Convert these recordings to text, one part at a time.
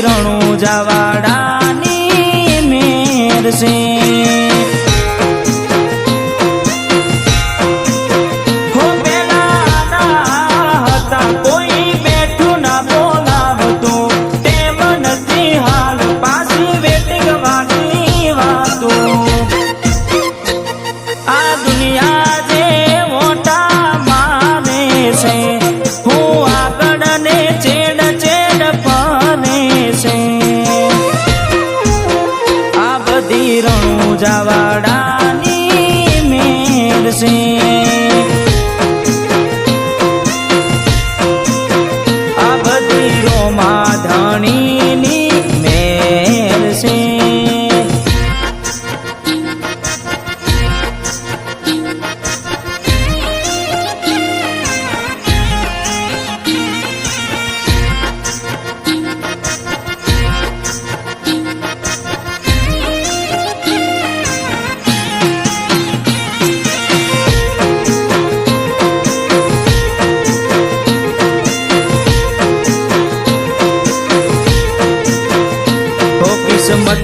રણુ જવાડા.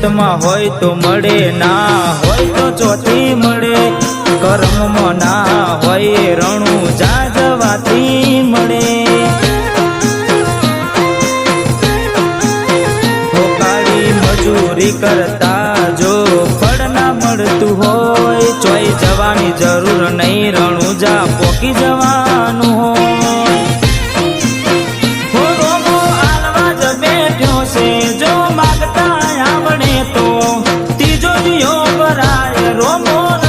પેટમાં હોય તો મળે, ના હોય તો ચોથી મળે. કર્મમાં ના હોય, રણું જાજવાથી મળે. મજૂરી કરતા જો ફળ ના મળતું હોય ચોઈ જવાની જરૂર નહીં રણુજા પોકી જવા રાય રોમો